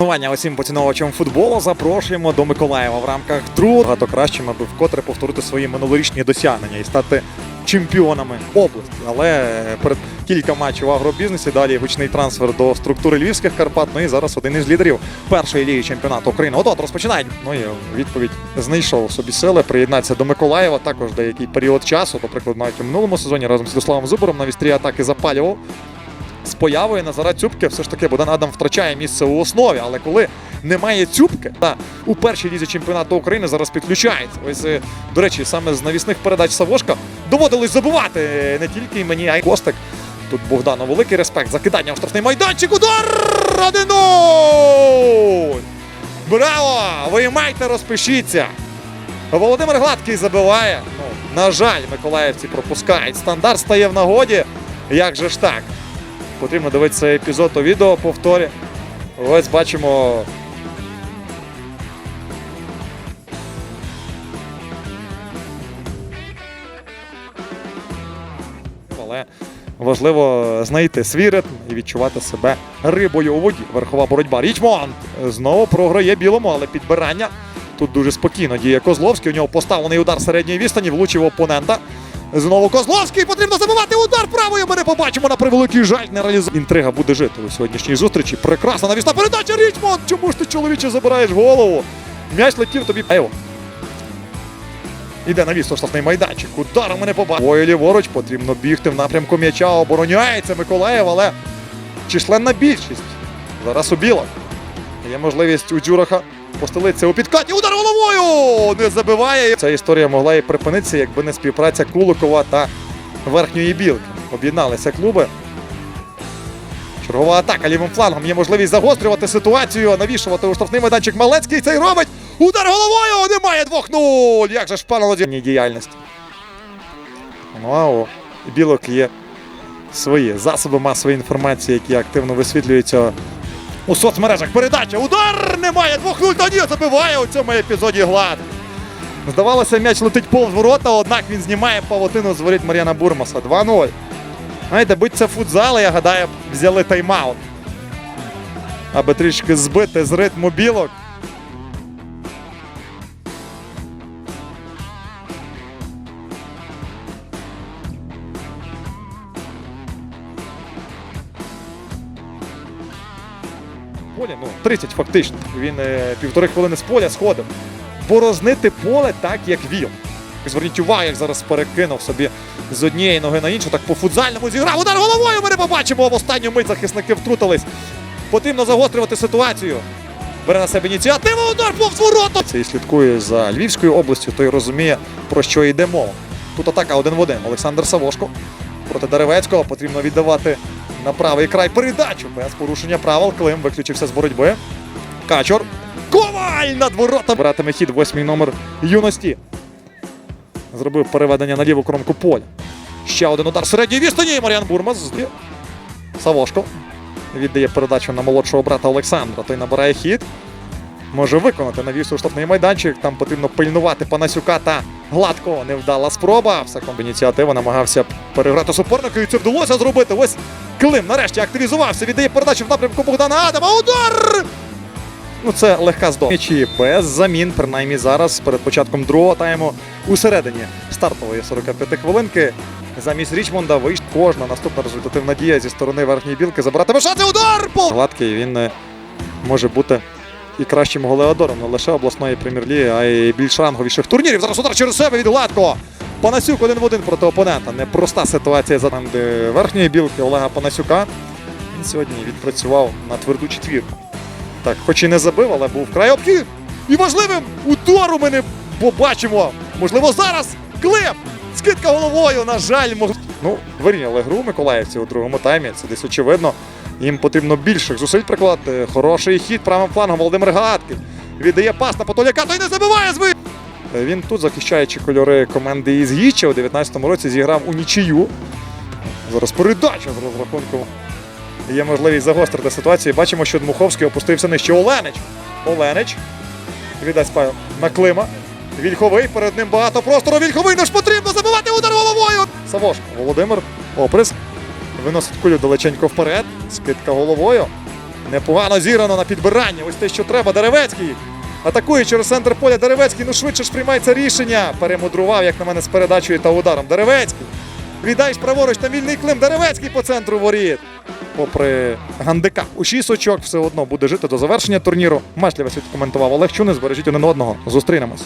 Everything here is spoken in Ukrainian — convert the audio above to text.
Тренування усім поціновувачам футболу запрошуємо до Миколаєва в рамках другого багато кращим, аби вкотре повторити свої минулорічні досягнення і стати чемпіонами області. Але перед кілька матчів в агробізнесі далі гучний трансфер до структури львівських Карпат. Ну і зараз один із лідерів першої ліги чемпіонату України. От от розпочинають. Ну і відповідь знайшов собі сили. Приєднатися до Миколаєва також деякий період часу. Наприклад, навіть у минулому сезоні разом з Святославом Зубором на вістрі атаки запалював з появою Назара Цюбки все ж таки Богдан Адам втрачає місце у основі. Але коли немає Цюбки, та у першій лізі чемпіонату України зараз підключається. Ось, е, до речі, саме з навісних передач Савошка доводилось забувати не тільки мені, а й Костик. Тут Богдану великий респект. Закидання в штрафний майданчик. Удар! 1-0! Браво! Виймайте, розпишіться! Володимир Гладкий забиває. Ну, на жаль, миколаївці пропускають. Стандарт стає в нагоді. Як же ж так? Потрібно дивитися епізод у відео повторі. Ось бачимо. Але важливо знайти свій ритм і відчувати себе рибою у воді. Верхова боротьба. Річмонд знову програє білому, але підбирання. Тут дуже спокійно діє Козловський. У нього поставлений удар середньої відстані, влучив опонента. Знову Козловський. Потрібно забивати удар правою. Ми не побачимо на превеликий жаль. Не реалізує. Інтрига буде жити у сьогоднішній зустрічі. Прекрасна навісна передача. Річмонд. Чому ж ти чоловіче забираєш голову? М'яч летів тобі. Ево. Іде навіс штрафний майданчик. Ударом ми не побачимо. Ой, ліворуч потрібно бігти в напрямку м'яча. Обороняється Миколаєв, але численна більшість. Зараз у білок. Є можливість у Джураха постелитися у підкаті. Удар головою! Не забиває. Ця історія могла і припинитися, якби не співпраця Куликова та верхньої білки. Об'єдналися клуби. Чергова атака лівим флангом. Є можливість загострювати ситуацію, навішувати у штрафний майданчик Малецький. Цей робить. Удар головою! Немає 2-0! Як же ж пан Володимир діяльність. Ну а у білок є свої засоби масової інформації, які активно висвітлюються у соцмережах. Передача. Удар! Немає 2-0. Та ні, забиває у цьому епізоді глад. Здавалося, м'яч летить повз ворота, однак він знімає павутину з воріт Мар'яна Бурмаса. 2-0. Знаєте, будь це футзал, я гадаю, взяли тайм-аут. Аби трішки збити з ритму білок. Полі, ну, 30 фактично. Він е, півтори хвилини з поля сходив. Борознити поле так, як віл. Зверніть увагу, як зараз перекинув собі з однієї ноги на іншу, так по футзальному зіграв. Удар головою ми не побачимо. В останню мить захисники втрутились. Потрібно загострювати ситуацію. Бере на себе ініціативу, удар повз ворота. Цей слідкує за Львівською областю, той розуміє, про що йде мова. Тут атака один в один. Олександр Савошко проти Деревецького. Потрібно віддавати на правий край передачу. Без порушення правил. Клим виключився з боротьби. Качор. Коваль над ворота. Братиме хід восьмий номер юності. Зробив переведення на ліву кромку поля. Ще один удар середньої відстані. Мар'ян Бурмас. Савошко. Віддає передачу на молодшого брата Олександра. Той набирає хід. Може виконати навіс у штрафний майданчик. Там потрібно пильнувати Панасюка та гладко. Невдала спроба. Все ініціатива намагався переграти суперника. І це вдалося зробити. Ось Клим нарешті активізувався. Віддає передачу в напрямку Богдана Адама. Удар! Ну, це легка здобич. М'ячі без замін, принаймні зараз, перед початком другого тайму, у середині стартової 45 хвилинки. Замість Річмонда вийшла кожна наступна результативна дія зі сторони верхньої білки. Забирати вишати удар! Гладкий він е, може бути і кращим голеодором не лише обласної прем'єр-ліги, а й більш ранговіших турнірів. Зараз удар через себе від Гладкого. Панасюк один в один проти опонента. Непроста ситуація за команди верхньої білки Олега Панасюка. Він сьогодні відпрацював на тверду четвірку. Так, хоч і не забив, але був вкрай обхід. І важливим удару ми не побачимо. Можливо, зараз Клим! Скидка головою, на жаль, мож... Ну, вирівняли гру Миколаївці у другому таймі. Це десь очевидно. Їм потрібно більших зусиль прикладати. Хороший хід правим флангом Володимир Гагаткий. Віддає пас на Потоляка, той не забиває зви. Він тут, захищаючи кольори команди із Гіча, у 19-му році зіграв у нічию. Зараз передача з розрахунком Є можливість загострити ситуацію. Бачимо, що Дмуховський опустився нижче. Оленич. Оленич. Віддасть на Клима. Вільховий. Перед ним багато простору. Вільховий не ж потрібно забивати удар головою. Савошко. Володимир. Оприс. Виносить кулю далеченько вперед. Скидка головою. Непогано зірано на підбиранні. Ось те, що треба. Деревецький. Атакує через центр поля Деревецький. Ну швидше ж приймається рішення. Перемудрував, як на мене, з передачею та ударом. Деревецький. Віддаєш праворуч там вільний клим. Деревецький по центру воріт. Попри гандика у 6 очок, все одно буде жити до завершення турніру. Матч для вас відкоментував Олег Чунис. Бережіть один одного. Зустрінемось.